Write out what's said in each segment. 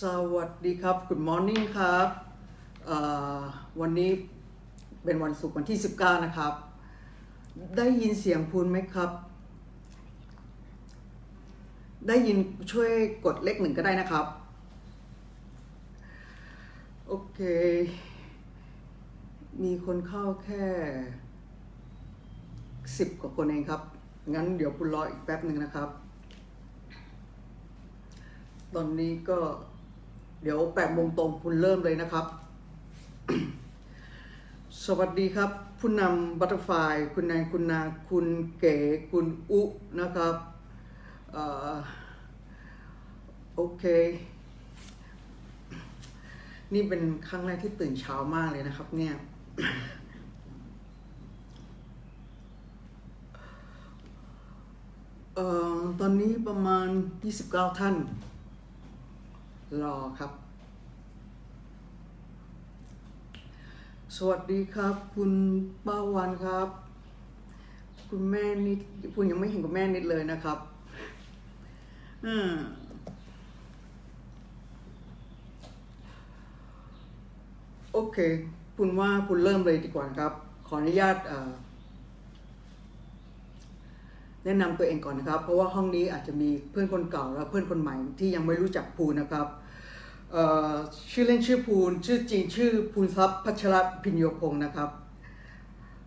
สวัสดีครับ Good morning ครับ วันนี้เป็นวันศุกร์วันที่ 19 นะครับ ได้ยินเสียงพูนไหมครับ ได้ยินช่วยกดเลขหนึ่งก็ได้นะครับ โอเค มีคนเข้าแค่ 10 กว่าคนเองครับ งั้นเดี๋ยวคุณรออีกแป๊บหนึ่งนะครับ ตอนนี้ก็ เดี๋ยวแปดโมงตรงคุณเริ่มเลยนะครับ สวัสดีครับ ผู้นำบัตเตอร์ไฟคุณแนนคุณนาคุณเก๋คุณอุนะครับอโอเค นี่เป็นครั้งแรกที่ตื่นเช้ามากเลยนะครับเนี่ยออตอนนี้ประมาณ 29 ท่าน รอครับ สวัสดีครับ คุณป้าวันครับ คุณแม่นิดคุณยังไม่เห็นคุณแม่นิดเลยนะครับ อืมโอเค คุณว่าคุณเริ่มเลยดีกว่านะครับ ขออนุญาตแนะนำตัวเองก่อนนะครับ เพราะว่าห้องนี้อาจจะมีเพื่อนคนเก่าและเพื่อนคนใหม่ที่ยังไม่รู้จักภูนะครับ ชื่อเล่นชื่อภูนชื่อจริงชื่อภูนทรัพย์พัชรพิญโยพงศ์นะครับ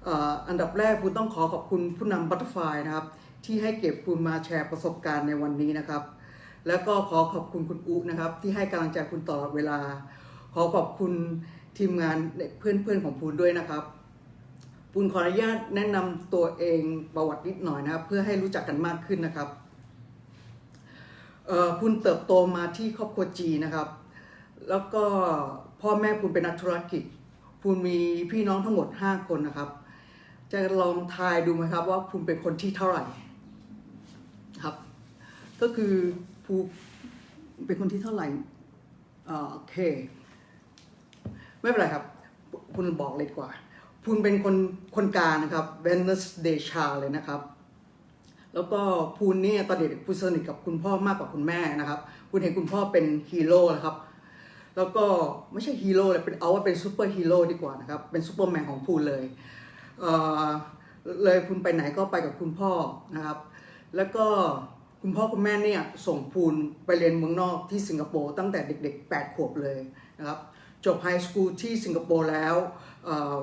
อ,อันดับแรกภูนต้องขอขอบคุณผู้นำบัตเตอร์ไฟนะครับ ที่ให้เก็บภูนมาแชร์ประสบการณ์ในวันนี้นะครับ แล้วก็ขอขอบคุณคุณอุนะครับ ที่ให้กำลังใจคุณตลอดเวลา ขอขอบคุณทีมงานเพื่อนๆของภูนด้วยนะครับปุณขออนุญาตแนะนำตัวเองประวัตินิดหน่อยนะครับ เพื่อให้รู้จักกันมากขึ้นนะครับเอ่อปุณเติบโตมาที่ครอบครัวจีนะครับ แล้วก็พ่อแม่ปุณเป็นนักธุรกิจปุณมีพี่น้องทั้งหมด 5 คนนะครับ จะลองทายดูไหมครับว่าปุณเป็นคนที่เท่าไหร่ครับ ก็คือภูเป็นคนที่เท่าไหร่เออโอเค ไม่เป็นไรครับ คุณบอกเลยดีกว่า คุณเป็นคนคนกลางนะครับเวนเนสเดชาเลยนะครับ แล้วก็พูนเนี่ยตอนเด็กพูนสนิทกับคุณพ่อมากกว่าคุณแม่นะครับ คุณเห็นคุณพ่อเป็นฮีโร่นะครับ แล้วก็ไม่ใช่ฮีโร่เลยเป็นเอาว่าเป็นซูเปอร์ฮีโร่ดีกว่านะครับ เป็นซูเปอร์แมนของพูนเลยเอ่อเลยคุณไปไหนก็ไปกับคุณพ่อนะครับ แล้วก็คุณพ่อคุณแม่เนี่ยส่งพูนไปเรียนเมืองนอกที่สิงคโปร์ตั้งแต่เด็ก ๆ 8 ขวบเลยนะครับ จบไฮสคูลที่สิงคโปร์แล้วเอ่อ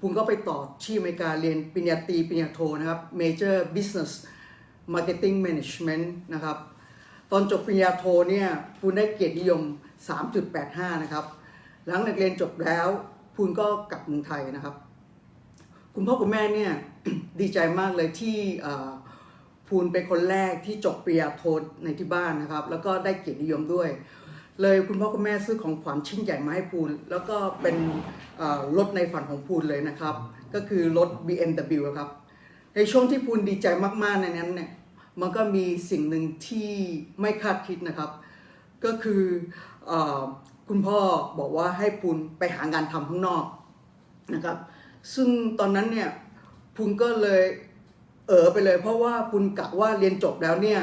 พูนก็ไปต่อที่อเมริกาเรียนปริญญาตรีปริญญาโทนะครับ Major Business Marketing Management นะครับ ตอนจบปริญญาโทเนี่ยพูนได้เกียรตินิยม 3.85 นะครับ หลังจากเรียนจบแล้วพูนก็กลับเมืองไทยนะครับ คุณพ่อคุณแม่เนี่ยดีใจมากเลยที่พูนเป็นคนแรกที่จบปริญญาโทในที่บ้านนะครับ แล้วก็ได้เกียรตินิยมด้วย เลยคุณพ่อคุณแม่ซื้อของขวัญชิ้นใหญ่มาให้พูน แล้วก็เป็นรถในฝันของพูนเลยนะครับ ก็คือรถ BMW ครับในช่วงที่พูนดีใจมากๆในนั้นเนี่ยมันก็มีสิ่งหนึ่งที่ไม่คาดคิดนะครับ ก็คือ คุณพ่อบอกว่าให้พูนไปหางานทำข้างนอกนะครับ ซึ่งตอนนั้นเนี่ยพูนก็เลยเออไปเลย เพราะว่าพูนกะว่าเรียนจบแล้วเนี่ย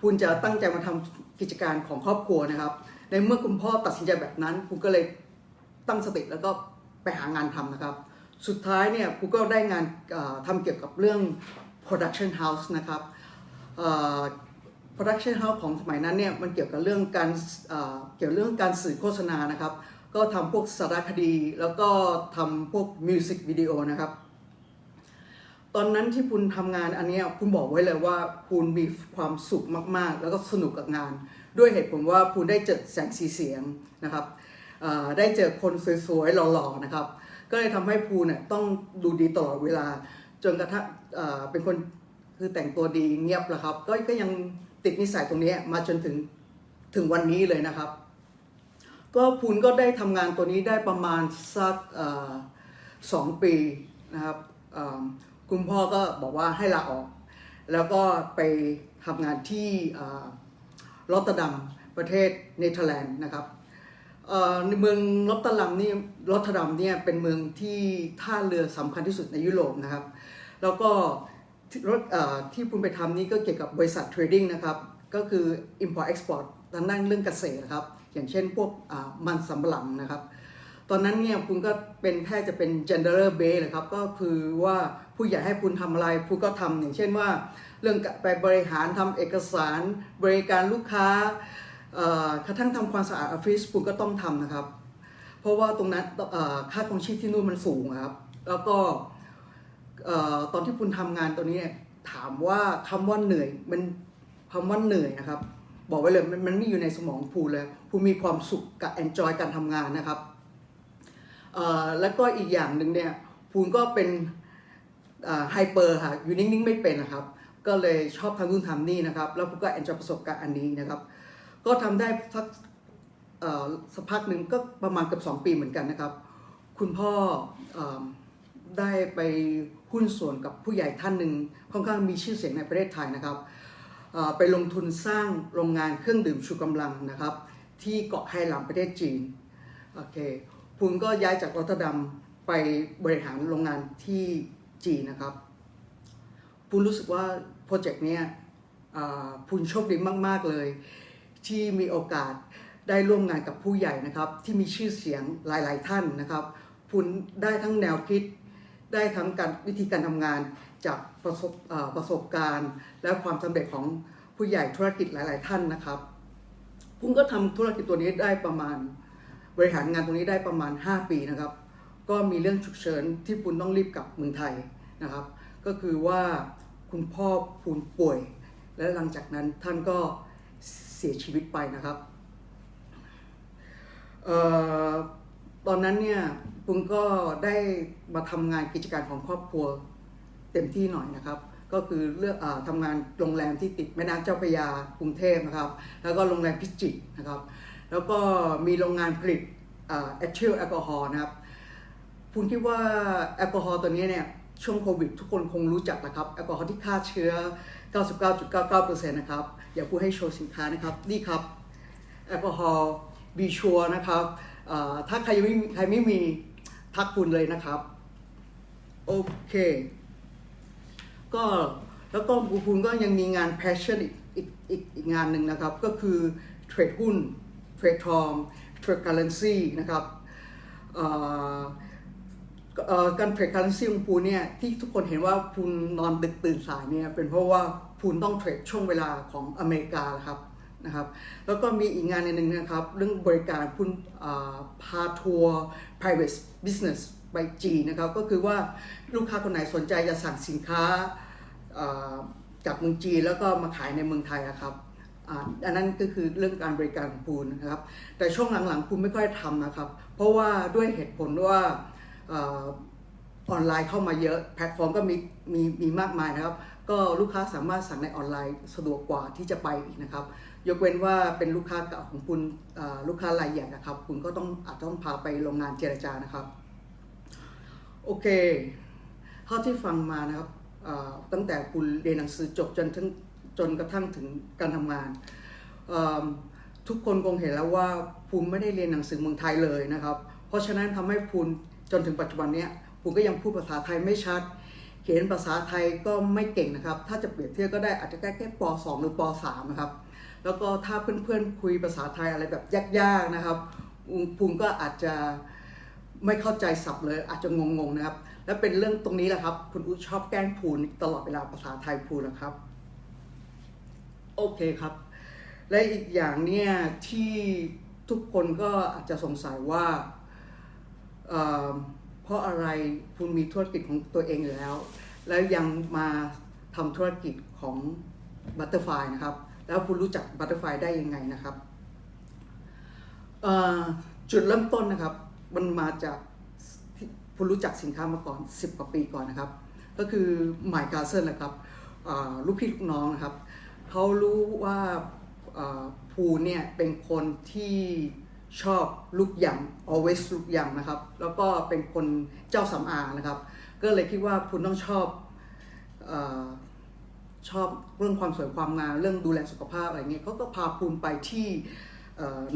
พูนจะตั้งใจมาทำกิจการของครอบครัวนะครับ ในเมื่อคุณพ่อตัดสินใจแบบนั้นพูนก็เลยตั้งสติแล้วก็ไปหางานทำนะครับ สุดท้ายเนี่ยพูนก็ได้งานทำเกี่ยวกับเรื่อง production house นะครับ production house ของสมัยนั้นเนี่ยมันเกี่ยวกับเรื่องการเอ่อเกี่ยวเรื่องการสื่อโฆษณานะครับ ก็ทำพวกสารคดี แล้วก็ทำพวกมิวสิกวิดีโอนะครับ ตอนนั้นที่คุณทำงานอันนี้คุณบอกไว้เลยว่าคุณมีความสุขมาก ๆ แล้วก็สนุกกับงาน ด้วยเหตุผลว่าคุณได้เจอแสงสีเสียงนะครับได้เจอคนสวย ๆ หล่อ ๆ นะครับ ก็เลยทำให้ภูเนี่ยต้องดูดีตลอดเวลา จนกระทั่งเอ่อเป็นคนคือแต่งตัวดีเงียบแหละครับ ก็ก็ยัง ติดนิสัยตรงนี้มาจนถึงถึงวันนี้เลยนะครับ ก็พูนก็ได้ทำงานตัวนี้ได้ประมาณสักสองปีนะครับคุณพ่อก็บอกว่าให้ลาออก แล้วก็ไปทำงานที่ลอตเตอร์ดัมประเทศเนเธอร์แลนด์นะครับเอ่อในเมืองลอตเตอร์ดัมนี่ลอตเตอร์ดัมเนี่ยเป็นเมืองที่ท่าเรือสำคัญที่สุดในยุโรปนะครับ แล้วก็ รถที่คุณไปทำนี่ก็เกี่ยวกับบริษัทเทรดดิ้งนะครับ ก็คือ Import Export ทางด้านเรื่องเกษตรนะครับ อย่างเช่นพวกมันสำปะหลังนะครับ ตอนนั้นเนี่ยคุณก็เป็นแค่จะเป็น gender base เลยครับ ก็คือว่าผู้ใหญ่ให้คุณทำอะไรคุณก็ทำอย่างเช่นว่า เรื่องไปบริหารทำเอกสาร บริการลูกค้ากระทั่งทำความสะอาดออฟฟิศคุณก็ต้องทำนะครับ เพราะว่าตรงนั้นค่าครองชีพที่นู่นมันสูงครับ แล้วก็ ตอนที่คุณทำงานตัวนี้เนี่ยถามว่าคำว่าเหนื่อยมันคำว่าเหนื่อยนะครับ บอกไว้เลยมันไม่อยู่ในสมองภูเลยภูมีความสุขกับ enjoy การทำงานนะครับแล้วก็อีกอย่างหนึ่งเนี่ยภูก็เป็นไฮเปอร์ค่ะอยู่นิ่งๆไม่เป็นนะครับ ก็เลยชอบทำนู่นทำนี่นะครับ แล้วภูก็ enjoy ประสบการณ์อันนี้นะครับ ก็ทำได้สักสักพักหนึ่งก็ประมาณเกับ2 ปีเหมือนกันนะครับ คุณพ่ออได้ไป หุ้นส่วนกับผู้ใหญ่ท่านหนึ่งค่อนข้างมีชื่อเสียงในประเทศไทยนะครับไปลงทุนสร้างโรงงานเครื่องดื่มชูกำลังนะครับ ที่เกาะไฮหลำประเทศจีนโอเคคุณก็ย้ายจากรอตเตดัมไปบริหารโรงงานที่จีนนะครับปุณรู้สึกว่าโปรเจกต์นี้ยอ่าปุณโชคดีมาก ๆ เลย ที่มีโอกาสได้ร่วมงานกับผู้ใหญ่นะครับ ที่มีชื่อเสียงหลาย ๆ ท่านนะครับปุณได้ทั้งแนวคิด ได้ทั้งการวิธีการทำงานจากประสบประสบการณ์ และความสำเร็จของผู้ใหญ่ธุรกิจหลาย ๆ ท่านนะครับปุณก็ทำธุรกิจตัวนี้ได้ประมาณ บริหารงานตรงนี้ได้ประมาณ 5 ปีนะครับ ก็มีเรื่องฉุกเฉินที่ปุณต้องรีบกลับเมืองไทยนะครับ ก็คือว่าคุณพ่อปุณป่วย และหลังจากนั้นท่านก็เสียชีวิตไปนะครับ เอ่อ ตอนนั้นเนี่ยปุณก็ได้มาทำงานกิจการของครอบครัวเต็มที่หน่อยนะครับ ก็คือเลือกอทำงานโรงแรมที่ติดแม่น้ำเจ้าพระยากรุงเทพนะครับ แล้วก็โรงแรมพิจิตรนะครับ แล้วก็มีโรงงานผลิตเอทิลแอลกอฮอล์นะครับคุณคิดว่าแอลกอฮอล์ตัวนี้เนี่ยช่วงโควิดทุกคนคงรู้จักนะครับแอลกอฮอล์ที่ฆ่าเชื้อ 99.99%นะครับ อย่าพูดให้โชว์สินค้านะครับ นี่ครับ แอลกอฮอล์บีชัวนะครับ ถ้าใครยังไม่ใครไม่มีทักคุณเลยนะครับ โอเค ก็แล้วก็คุณก็ยังมีงาน passion อีกอีกอีกอีกงานหนึ่งนะครับ ก็คือเทรดหุ้นเทรดทองเทรด currency นะครับการเทรด currency ของพูนเนี่ยที่ทุกคนเห็นว่าพูนนอนดึกตื่นสายเนี่ยเป็นเพราะว่าพูนต้องเทรดช่วงเวลาของอเมริกาครับ นะครับ แล้วก็มีอีกงานหนึ่งนะครับ เรื่องบริการพูนอ่าพาทัวร์ private business ไปจีนะครับ ก็คือว่าลูกค้าคนไหนสนใจจะสั่งสินค้าจากเมืองจีนแล้วก็มาขายในเมืองไทยอะครับอันนั้นก็คือเรื่องการบริการของปูนนะครับ แต่ช่วงหลังๆปูนไม่ค่อยทำนะครับ เพราะว่าด้วยเหตุผลว่าอาออนไลน์เข้ามาเยอะ แพลตฟอร์มก็มีมีมีมากมายนะครับ ก็ลูกค้าสามารถสั่งในออนไลน์สะดวกกว่าที่จะไปอีกนะครับยกเว้นว่าเป็นลูกค้าเก่าของคุณลูกค้ารายใหญ่นะครับ คุณก็ต้องอาจจะต้องพาไปโรงงานเจรจานะครับโอเคเท่าที่ฟังมานะครับตั้งแต่คุณเรียนหนังสือจบจนถึงจนกระทั่งถึงการทำงาน ทุกคนคงเห็นแล้วว่าภูมิไม่ได้เรียนหนังสือเมืองไทยเลยนะครับ เพราะฉะนั้นทำให้ภูมิจนถึงปัจจุบันเนี้ยภูมิก็ยังพูดภาษาไทยไม่ชัด เขียนภาษาไทยก็ไม่เก่งนะครับ ถ้าจะเปรียบเทียบก็ได้อาจจะแค่แค่ป .2 หรือป .3 นะครับ แล้วก็ถ้าเพื่อนๆคุยภาษาไทยอะไรแบบยากๆนะครับภูมิก็อาจจะไม่เข้าใจศัพท์เลย อาจจะงงๆนะครับ และเป็นเรื่องตรงนี้แหละครับ คุณอุ๊ชอบแกล้งพูนตลอดเวลาภาษาไทยพูนะครับ โอเคครับ และอีกอย่างเนี่ยที่ทุกคนก็อาจจะสงสัยว่า เพราะอะไรคุณมีธุรกิจของตัวเองอยู่แล้ว แล้วยังมาทำธุรกิจของบัตเตอร์ฟลนะครับ แล้วคุณรู้จักบัตเตอร์ฟลได้ยังไงนะครับจุดเริ่มต้นนะครับ มันมาจากที่ผู้รู้จักสินค้ามาก่อน 10 กว่าปีก่อนนะครับ ก็คือหมายกาเซนนะครับลูกพี่ลูกน้องนะครับเขารู้ว่าอ่าภูเนี่ยเป็นคนที่ ชอบลูกยำ always ลูกยำนะครับ แล้วก็เป็นคนเจ้าสำอางนะครับ ก็เลยคิดว่าภูต้องชอบอชอบเรื่องความสวยความงามเรื่องดูแลสุขภาพอะไรเงี้ยเขาก็พาภูนไปที่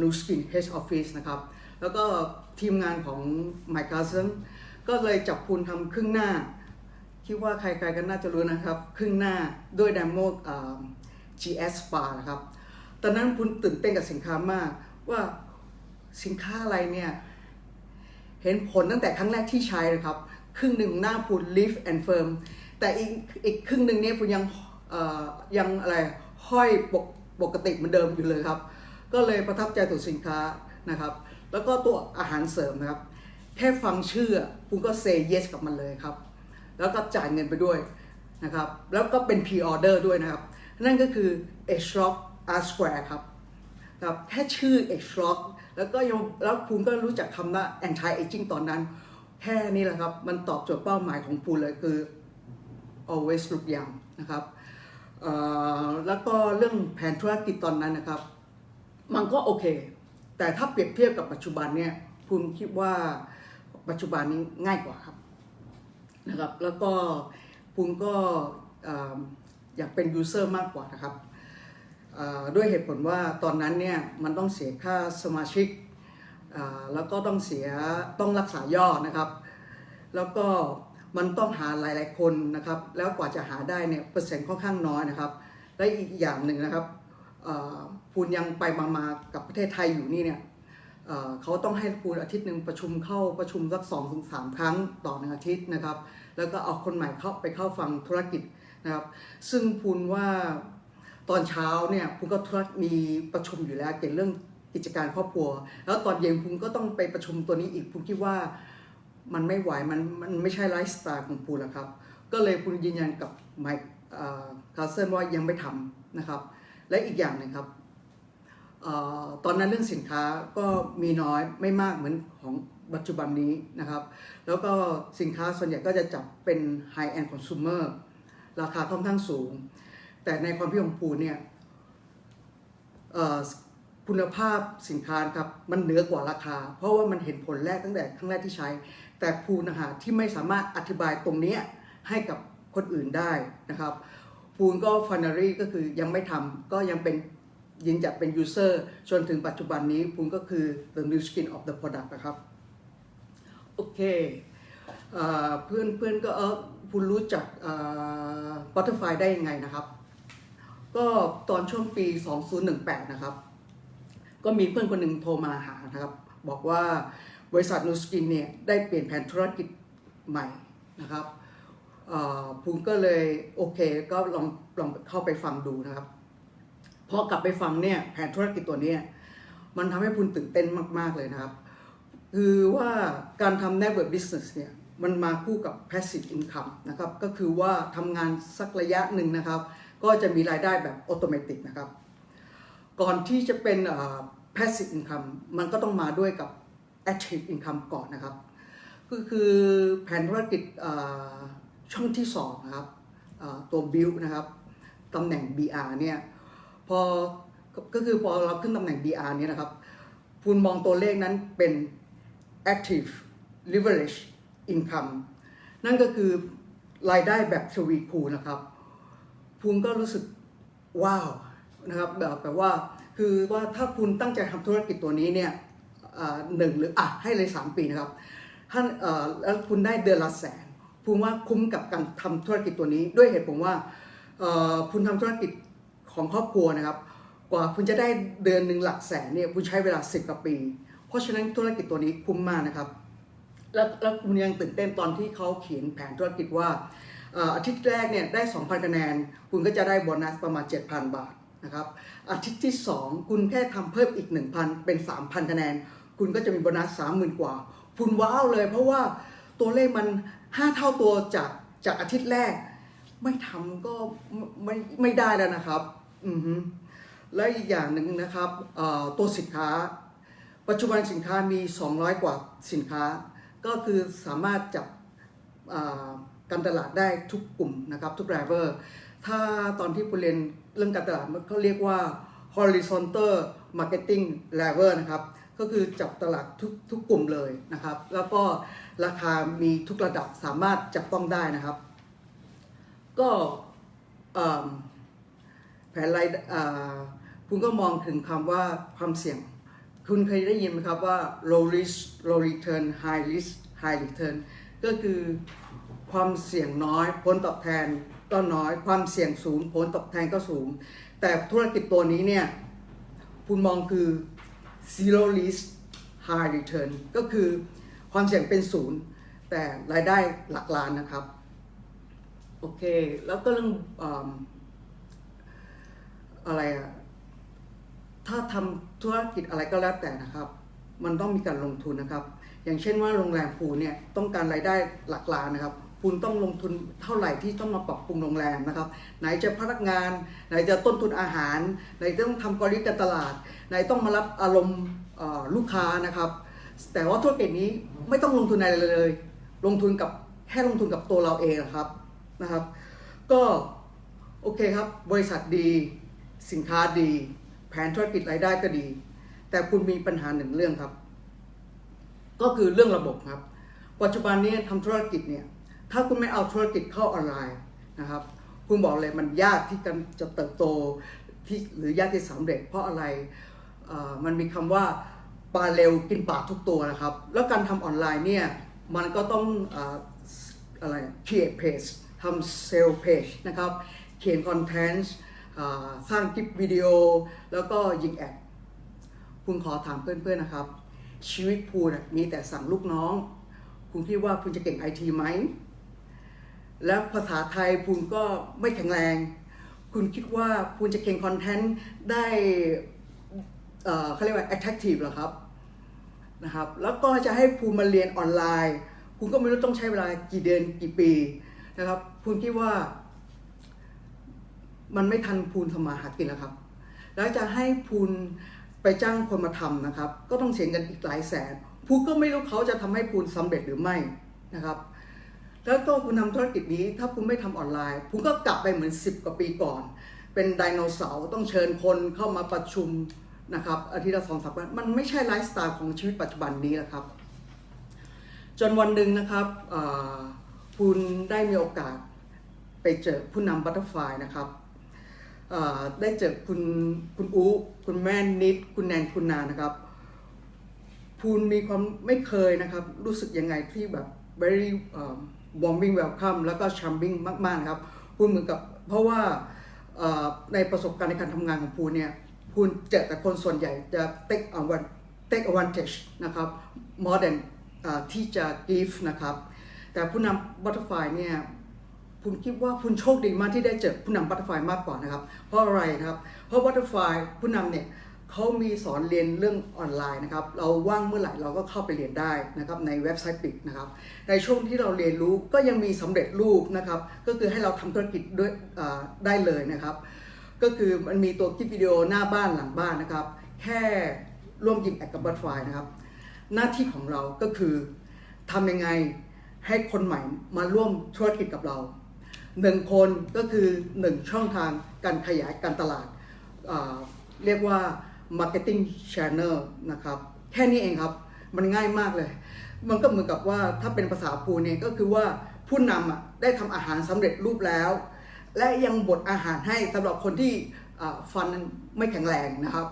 New Skin Head Office นะครับ แล้วก็ทีมงานของ My Cousin ก็เลยจับคุณทำครึ่งหน้า คิดว่าใครๆกันน่าจะรู้นะครับ ครึ่งหน้าด้วย Demo อ่า GS Spa นะครับ ตอนนั้นคุณตื่นเต้นกับสินค้ามากว่า สินค้าอะไรเนี่ย เห็นผลตั้งแต่ครั้งแรกที่ใช้เลยครับ ครึ่งหนึ่งหน้าพูน lift and firm แต่อีกอีกครึ่งหนึ่งเนี่ยพูนยังยังอะไรห้อยปกปกติเหมือนเดิมอยู่เลยครับ ก็เลยประทับใจตัวสินค้านะครับ แล้วก็ตัวอาหารเสริมนะครับ แค่ฟังชื่อคุณก็ say yes กับมันเลยครับ แล้วก็จ่ายเงินไปด้วยนะครับ แล้วก็เป็น pre order ด้วยนะครับ นั่นก็คือ X Rock R Square ครับครับแค่ชื่อ X Rock แล้วก็ยังแล้วภูมิก็รู้จักคำว่า anti aging ตอนนั้น แค่นี้แหละครับ มันตอบโจทย์เป้าหมายของภูมิเลยคือ always look young นะครับแล้วก็เรื่องแผนธุรกิจตอนนั้นนะครับ มันก็โอเค แต่ถ้าเปรียบเทียบกับปัจจุบันเนี่ยภูมิคิดว่าปัจจุบันนี้ง่ายกว่าครับนะครับ แล้วก็ภูมิก็อยากเป็นยูเซอร์มากกว่านะครับ ด้วยเหตุผลว่าตอนนั้นเนี่ยมันต้องเสียค่าสมาชิกแล้วก็ต้องเสียต้องรักษายอดนะครับ แล้วก็มันต้องหาหลาย ๆ คนนะครับ แล้วกว่าจะหาได้เนี่ยเปอร์เซ็นต์ค่อนข้างน้อยนะครับ และอีกอย่างหนึ่งนะครับเอ่อภูนยังไปมามากับประเทศไทยอยู่นี่เนี่ยเขาต้องให้คูณอาทิตย์หนึ่งประชุมเข้าประชุมสักสองถึงสามครั้งต่อหนึ่งอาทิตย์นะครับ แล้วก็เอาคนใหม่เข้าไปเข้าฟังธุรกิจนะครับ ซึ่งพูนว่า ตอนเช้าเนี่ยพูนก็มีประชุมอยู่แล้วเกี่ยวเรื่องกิจการครอบครัว แล้วตอนเย็นพูนก็ต้องไปประชุมตัวนี้อีกพูนคิดว่ามันไม่ไหวมันมันไม่ใช่ไลฟ์สไตล์ของพูนแล้วครับ ก็เลยพูนยืนยันกับไมค์คาร์เซนว่ายังไม่ทำนะครับ และอีกอย่างหนึ่งครับออตอนนั้นเรื่องสินค้าก็มีน้อยไม่มากเหมือนของปัจจุบันนี้นะครับ แล้วก็สินค้าส่วนใหญ่ก็จะจับเป็น high end consumer ราคาค่อนข้างสูง แต่ในความพิของปูเนี่ยคุณภาพสินค้าครับมันเหนือกว่าราคา เพราะว่ามันเห็นผลแรกตั้งแต่ครั้งแรกที่ใช้ แต่ภูนะฮะที่ไม่สามารถอธิบายตรงนี้ให้กับคนอื่นได้นะครับปูนก็ฟันนารีก็คือยังไม่ทำก็ยังเป็นยินจัดเป็นยูเซอร์จนถึงปัจจุบันนี้ปูนก็คือ the new skin of the product นะครับโอเคเพื่อนเพื่อนก็เออปูนรู้จักบัตเตอร์ไฟได้ยังไงนะครับ ก็ตอนช่วงปี 2018 นะครับ ก็มีเพื่อนคนหนึ่งโทรมาหานะครับ บอกว่าบริษัทนูสกินเนี่ยได้เปลี่ยนแผนธุรกิจใหม่นะครับเอ่อภูมิก็เลยโอเคก็ลองลองเข้าไปฟังดูนะครับพอกลับไปฟังเนี่ยแผนธุรกิจตัวเนี้ยมันทำให้ภูมิตื่นเต้นมาก ๆ เลยนะครับ คือว่าการทำ network business เนี่ยมันมาคู่กับ passive income นะครับ ก็คือว่าทำงานสักระยะหนึ่งนะครับ ก็จะมีรายได้แบบอ u โ o เมติกนะครับ ก่อนที่จะเป็น passive income มันก็ต้องมาด้วยกับ active income ก่อนนะครับ ก็คือแผนธุรกิจช่องที่2นะครับตัว build นะครับตำแหน่ง BR เนี่ยพอก็คือพอเราขึ้นตำแหน่ง BR เนี่ยนะครับ คุณมองตัวเลขนั้นเป็น active leverage income นั่นก็คือรายได้แบบทวีคูณนะครับ ภูมิก็รู้สึกว้าวนะครับแบบแบบว่าคือว่าถ้าคุณตั้งใจทำธุรกิจตัวนี้เนี่ยหนึ่งหรืออะให้เลย 3 ปีนะครับท่านแล้วคุณได้เดือนละแสนภูมิว่าคุ้มกับการทำธุรกิจตัวนี้ ด้วยเหตุผลว่าคุณทำธุรกิจของครอบครัวนะครับ กว่าคุณจะได้เดือนหนึ่งหลักแสนเนี่ยคุณใช้เวลา 10กว่าปี เพราะฉะนั้นธุรกิจตัวนี้คุ้มมากนะครับ แล้วแล้วคุณยังตื่นเต้นตอนที่เขาเขียนแผนธุรกิจว่า อาทิตย์แรกเนี่ยได้ 2,000 คะแนน คุณก็จะได้โบนัสประมาณ 7,000 บาทนะครับอาทิตย์ที่ 2 คุณแค่ทำเพิ่มอีก 1,000 เป็น 3,000 คะแนน คุณก็จะมีโบนัส 30,000 กว่า คุณว้าวเลย เพราะว่าตัวเลขมัน 5 เท่าตัวจากจากอาทิตย์แรก ไม่ทำก็ไม่ไม่ได้แล้วนะครับอือฮึและอีกอย่างหนึ่งนะครับตัวสินค้า ปัจจุบันสินค้ามี 200 กว่าสินค้า ก็คือสามารถจับ การตลาดได้ทุกกลุ่มนะครับทุก driver ถ้าตอนที่ผมเรียนเรื่องการตลาดมันเขาเรียกว่า horizontal marketing level นะครับ ก็คือจับตลาดทุกทุกกลุ่มเลยนะครับ แล้วก็ราคามีทุกระดับสามารถจับต้องได้นะครับ ก็แผนรายคุณก็มองถึงคำว่าความเสี่ยง คุณเคยได้ยินไหมครับว่า low risk low return high risk high return ก็คือ ความเสี่ยงน้อย ผลตอบแทนก็น้อย ความเสี่ยงสูง ผลตอบแทนก็สูง แต่ธุรกิจตัวนี้เนี่ยคุณมองคือ zero risk high return ก็คือความเสี่ยงเป็นศูนย์แต่รายได้หลักล้านนะครับ โอเค แล้วก็เรื่องออะไรอะถ้าทำธุรกิจอะไรก็แล้วแต่นะครับ มันต้องมีการลงทุนนะครับ อย่างเช่นว่าโรงแรมพูเนี่ยต้องการรายได้หลักล้านนะครับ คุณต้องลงทุนเท่าไหร่ที่ต้องมาปรับปรุงโรงแรมนะครับ ไหนจะพนักงาน ไหนจะต้นทุนอาหาร ไหนจะต้องทำกลยุทธ์การตลาด ไหนต้องมารับอารมณ์ลูกค้านะครับ แต่ว่าธุรกิจนี้ไม่ต้องลงทุนอะไรเลย ลงทุนกับแค่ลงทุนกับตัวเราเองนะครับนะครับ ก็โอเคครับ บริษัทดี สินค้าดี แผนธุรกิจรายได้ก็ดี แต่คุณมีปัญหาหนึ่งเรื่องครับ ก็คือเรื่องระบบครับ ปัจจุบันนี้ทำธุรกิจเนี่ย ถ้าคุณไม่เอาธุรกิจเข้าออนไลน์นะครับ คุณบอกเลยมันยากที่กันจะเติบโตที่หรือยากที่สำเร็จ เพราะอะไรมันมีคำว่าปลาเร็วกินปลาทุกตัวนะครับ แล้วการทำออนไลน์เนี่ยมันก็ต้องเอ่อะไร create page ทำ sell page นะครับ เขียน content สร้างคลิปวิดีโอ แล้วก็ยิงแอดคุณขอถามเพื่อนๆนะครับ ชีวิตคุณน่ะมีแต่สั่งลูกน้อง คุณคิดว่าคุณจะเก่งไอทีไหม และภาษาไทยคุณก็ไม่แข็งแรง คุณคิดว่าคุณจะเก่งคอนเทนต์ได้เขาเรียกว่า attractive เหรอครับนะครับแล้วก็จะให้คุณมาเรียนออนไลน์ คุณก็ไม่รู้ต้องใช้เวลากี่เดือนกี่ปีนะครับคุณคิดว่า มันไม่ทันพูนสมาหากินแล้วครับ แล้วจะให้พูนไปจ้างคนมาทำนะครับ ก็ต้องเสียเงินอีกหลายแสนพูนก็ไม่รู้เขาจะทำให้พูนสำเร็จหรือไม่นะครับ แล้วก็คุณทำธุรกิจนี้ ถ้าคุณไม่ทำออนไลน์คุณก็กลับไปเหมือน 10 กว่าปีก่อน เป็นไดโนเสาร์ต้องเชิญคนเข้ามาประชุมนะครับอาทิตย์ละสองสามวันมันไม่ใช่ไลฟ์สไตล์ของชีวิตปัจจุบันนี้นะครับ จนวันหนึ่งนะครับคุณได้มีโอกาสไปเจอผู้นำบัตเตอร์ฟลายนะครับได้เจอคุณคุณอูคุณแม่นิด คุณแนนคุณนานะครับคุณมีความไม่เคยนะครับ รู้สึกยังไงที่แบบ very um, warming welcome แล้วก็ charming มากๆนะครับคุณเหมือนกับเพราะว่าในประสบการณ์ในการทำงานของคุณเนี่ยคุณเจอแต่คนส่วนใหญ่จะ take advan- take advantage นะครับ more than ที่จะ give นะครับ แต่ผู้นำ butterfly เนี่ยคุณคิดว่าคุณโชคดีมากที่ได้เจอผู้นำบัตเตอร์ฟมากกว่านะครับ เพราะอะไรครับ เพราะบัตเตอร์ฟผู้นำเนี่ย เขามีสอนเรียนเรื่องออนไลน์นะครับ เราว่างเมื่อไหร่เราก็เข้าไปเรียนได้นะครับในเว็บไซต์ปิดนะครับ ในช่วงที่เราเรียนรู้ก็ยังมีสำเร็จรูปนะครับ ก็คือให้เราทำธุรกิจด้วยได้เลยนะครับ ก็คือมันมีตัวคลิปวิดีโอหน้าบ้านหลังบ้านนะครับ แค่ร่วมยิงแอดกับบัตเตอร์ฟลายนะครับ หน้าที่ของเราก็คือทำยังไงให้คนใหม่มาร่วมธุรกิจกับเราหนึ่งคนก็คือหนึ่งช่องทางการขยายการตลาดเรียกว่า marketing channel นะครับแค่นี้เองครับมันง่ายมากเลย มันก็เหมือนกับว่าถ้าเป็นภาษาพูเนี่ยก็คือว่าผู้นำอะได้ทำอาหารสำเร็จรูปแล้ว และยังบดอาหารให้สำหรับคนที่ฟันไม่แข็งแรงนะครับ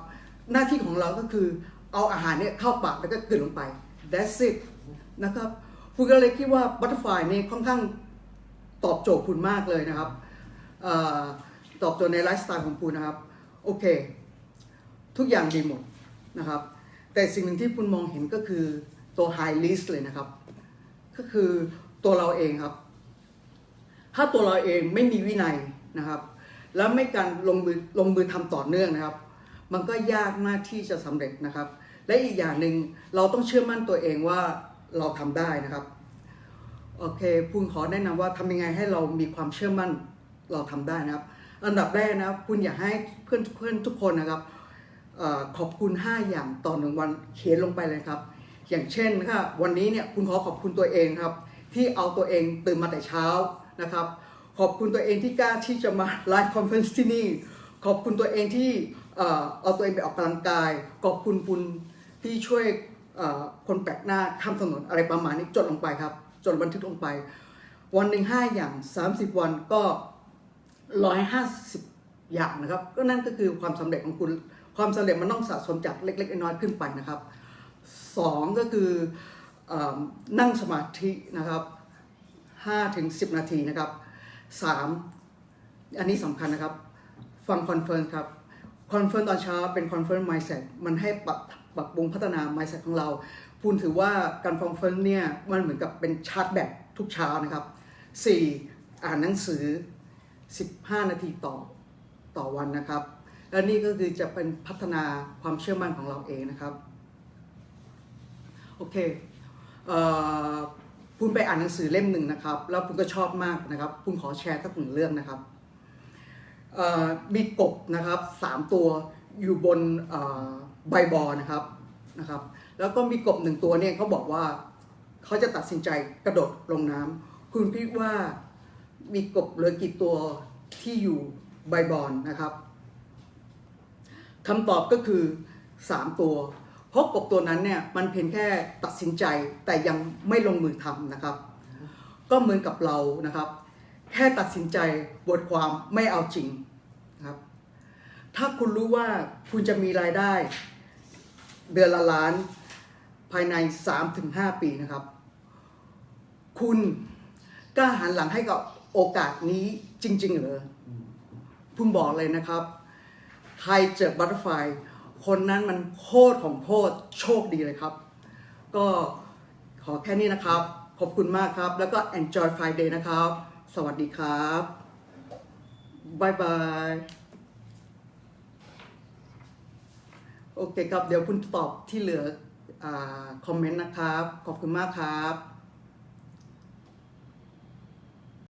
หน้าที่ของเราก็คือเอาอาหารเนี่ยเข้าปากแล้วก็กลืนลงไป that's it นะครับคุณก็เลยคิดว่า butterfly นี่ค่อนข้างตอบโจทย์คุณมากเลยนะครับอตอบโจทย์ในไลฟ์สไตล์ของคุณนะครับ โอเค ทุกอย่างดีหมดนะครับ แต่สิ่งหนึ่งที่คุณมองเห็นก็คือตัว high risk เลยนะครับ ก็คือตัวเราเองครับ ถ้าตัวเราเองไม่มีวินัยนะครับ แล้วไม่การลงมือลงมือทำต่อเนื่องนะครับ มันก็ยากมากที่จะสำเร็จนะครับ และอีกอย่างหนึ่งเราต้องเชื่อมั่นตัวเองว่าเราทำได้นะครับโอเคคุณขอแนะนำว่าทำยังไงให้เรามีความเชื่อมั่นเราทำได้นะครับ อันดับแรกนะครับ คุณอยากให้เพื่อนเพื่อนทุกคนนะครับ ขอบคุณ 5 อย่างต่อหนึ่งวันเขียนลงไปเลยครับ อย่างเช่นนะครับวันนี้เนี่ยคุณขอขอบคุณตัวเองครับ ที่เอาตัวเองตื่นมาแต่เช้านะครับ ขอบคุณตัวเองที่กล้าที่จะมาไลฟ์คอนเฟอเรนซ์ที่นี่ ขอบคุณตัวเองที่เอาตัวเองไปออกกำลังกาย ขอบคุณคุณที่ช่วยคนแปลกหน้าข้ามถนนอะไรประมาณนี้จดลงไปครับ จดบันทึกลงไป วันหนึ่งห้าอย่าง 30 วันก็ร้อยห้าสิบอย่างนะครับ ก็นั่นก็คือความสำเร็จของคุณ ความสำเร็จมันต้องสะสมจากเล็ก ๆ น้อยๆขึ้นไปนะครับสองก็คืออนั่งสมาธินะครับ5ถึง10นาทีนะครับสามอันนี้สำคัญนะครับ ฟังคอนเฟิร์มครับคอนเฟิร์มตอนเช้าเป็นคอนเฟิร์ม mindset มันให้ปรับปรับปรุงพัฒนา mindset ของเราพูนถือว่าการคอนเฟิร์มเนี่ยมันเหมือนกับเป็นชาร์จแบตทุกเช้านะครับ 4. อ่านหนังสือ 15 นาทีต่อต่อวันนะครับ และนี่ก็คือจะเป็นพัฒนาความเชื่อมั่นของเราเองนะครับโอเคเอ่อพูนไปอ่านหนังสือเล่มหนึ่งนะครับ แล้วพูนก็ชอบมากนะครับพูนขอแชร์สักหนึ่งเรื่องนะครับมีกบนะครับสามตัวอยู่บนใบบอนะครับนะครับ แล้วก็มีกบหนึ่งตัวเนี่ยเขาบอกว่าเขาจะตัดสินใจกระโดดลงน้ำคุณคิดว่ามีกบเหลือกี่ตัวที่อยู่ใบบอนนะครับ คำตอบก็คือ 3 ตัว เพราะกบตัวนั้นเนี่ยมันเพียงแค่ตัดสินใจแต่ยังไม่ลงมือทำนะครับ ก็เหมือนกับเรานะครับ แค่ตัดสินใจบทความไม่เอาจริงนะครับ ถ้าคุณรู้ว่าคุณจะมีรายได้ เดือนละล้านภายใน 3-5 ปีนะครับ คุณกล้าหันหลังให้กับโอกาสนี้จริง ๆ เหรอพุ่มบอกเลยนะครับ ใครเจอบัตเตอร์ไฟคนนั้นมันโคตรของโคตรโชคดีเลยครับ ก็ขอแค่นี้นะครับ ขอบคุณมากครับ แล้วก็ enjoy Friday นะครับ สวัสดีครับบายบายโอเคครับ เดี๋ยวคุณตอบที่เหลืออคอมเมนต์นะครับ ขอบคุณมากครับ